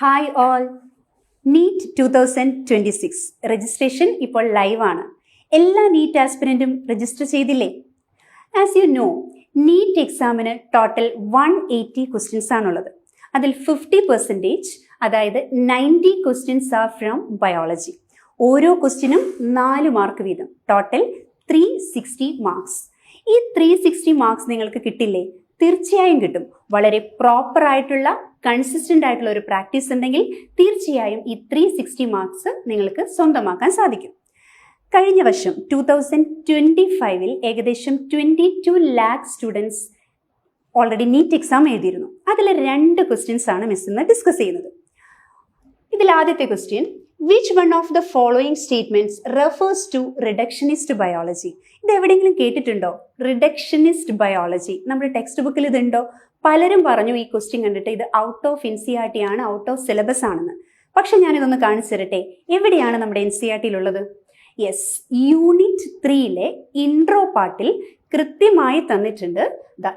Hi all NEET two thousand twenty six registration ഇപ്പോൾ ലൈവാണ് എല്ലാ നീറ്റ് ആസ്പിരന്റും രജിസ്റ്റർ ചെയ്തില്ലേ? ആസ് യു നോ നീറ്റ് എക്സാമിന് ടോട്ടൽ വൺ എയ്റ്റി ക്വസ്റ്റ്യൻസ് ആണുള്ളത്. അതിൽ ഫിഫ്റ്റി പെർസെന്റേജ് അതായത് ninety questions are from biology ഓരോ ക്വസ്റ്റ്യനും നാല് മാർക്ക് വീതം. ടോട്ടൽ ത്രീ സിക്സ്റ്റി മാർക്സ് ഈ ത്രീ സിക്സ്റ്റി മാർക്സ് നിങ്ങൾക്ക് കിട്ടില്ലേ? തീർച്ചയായും കിട്ടും. വളരെ പ്രോപ്പർ ആയിട്ടുള്ള കൺസിസ്റ്റന്റ് ആയിട്ടുള്ള ഒരു പ്രാക്ടീസ് ഉണ്ടെങ്കിൽ തീർച്ചയായും ഈ ത്രീ സിക്സ്റ്റി മാർക്സ് നിങ്ങൾക്ക് സ്വന്തമാക്കാൻ സാധിക്കും. കഴിഞ്ഞ വർഷം ടു തൗസൻഡ് ട്വന്റി ഫൈവിൽ ഏകദേശം twenty two lakh students already NEET exam എഴുതിയിരുന്നു. അതിൽ രണ്ട് ക്വസ്റ്റ്യൻസ് ആണ് മിസ് ഇന്ന് ഡിസ്കസ് ചെയ്യുന്നത്. ഇതിൽ ആദ്യത്തെ question which one of the following statements refers to reductionist biology ഇത് എവിടെയെങ്കിലും കേട്ടിട്ടുണ്ടോ? റിഡക്ഷനിസ്റ്റ് ബയോളജി നമ്മുടെ ടെക്സ്റ്റ് ബുക്കിൽ ഇതുണ്ടോ? പലരും പറഞ്ഞു ഈ ക്വസ്റ്റ്യൻ കണ്ടിട്ട് ഇത് out of N C R T ആണ് ഔട്ട് ഓഫ് സിലബസ് ആണെന്ന്. പക്ഷെ ഞാനിതൊന്ന് കാണിച്ചു തരട്ടെ. എവിടെയാണ് നമ്മുടെ എൻ സി ആർ ടിയിലുള്ളത് യെസ് യൂണിറ്റ് ത്രീയിലെ ഇൻട്രോ പാർട്ടിൽ കൃത്യമായി തന്നിട്ടുണ്ട്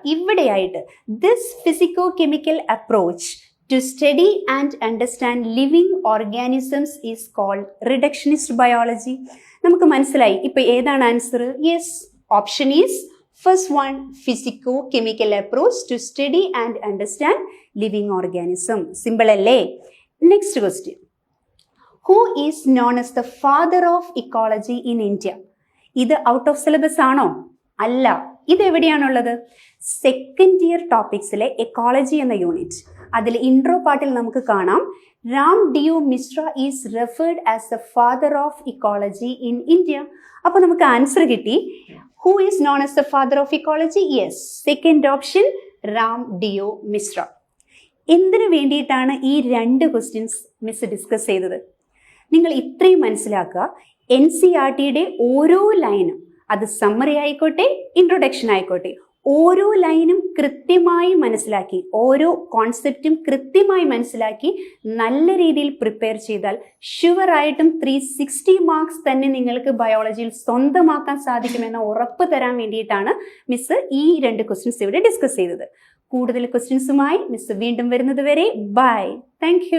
ഇവിടെയായിട്ട്. This physico chemical approach to study and understand living organisms is called reductionist biology നമുക്ക് മനസ്സിലായി. ഇപ്പൊ ഏതാണ് answer yes option is first one physico chemical approach to study and understand living organism simple അല്ലേ? Next question who is known as the father of ecology in India ഇത് out of syllabus ആണോ? അല്ല. ഇത് എവിടെയാണുള്ളത് second year ടോപ്പിക്സിലെ ecology എന്ന unit അതിൽ intro പാർട്ടിൽ നമുക്ക് കാണാം. Ram Deo Mishra is referred as the father of ecology in India അപ്പോൾ നമുക്ക് ആൻസർ കിട്ടി. Who is known as the father of ecology yes second option Ram Deo Mishra എന്തിനു വേണ്ടിയിട്ടാണ് ഈ രണ്ട് ക്വസ്റ്റ്യൻസ് മിസ് ഡിസ്കസ് ചെയ്തത്? നിങ്ങൾ ഇത്രയും മനസ്സിലാക്കുക. എൻ സി ആർ ടിയുടെ ഓരോ ലൈനും അത് സമ്മറി ആയിക്കോട്ടെ ഇൻട്രൊഡക്ഷൻ ആയിക്കോട്ടെ. ഓരോ ലൈനും കൃത്യമായി മനസ്സിലാക്കി ഓരോ കോൺസെപ്റ്റും കൃത്യമായി മനസ്സിലാക്കി നല്ല രീതിയിൽ പ്രിപ്പയർ ചെയ്താൽ ഷുവറായിട്ടും ത്രീ സിക്സ്റ്റി മാർക്സ് തന്നെ നിങ്ങൾക്ക് ബയോളജിയിൽ സ്വന്തമാക്കാൻ സാധിക്കുമെന്ന ഉറപ്പ് തരാൻ വേണ്ടിയിട്ടാണ് മിസ് ഈ രണ്ട് ക്വസ്റ്റ്യൻസ് ഇവിടെ ഡിസ്കസ് ചെയ്തത്. കൂടുതൽ ക്വസ്റ്റ്യൻസുമായി മിസ് വീണ്ടും വരുന്നത് വരെ ബൈ താങ്ക്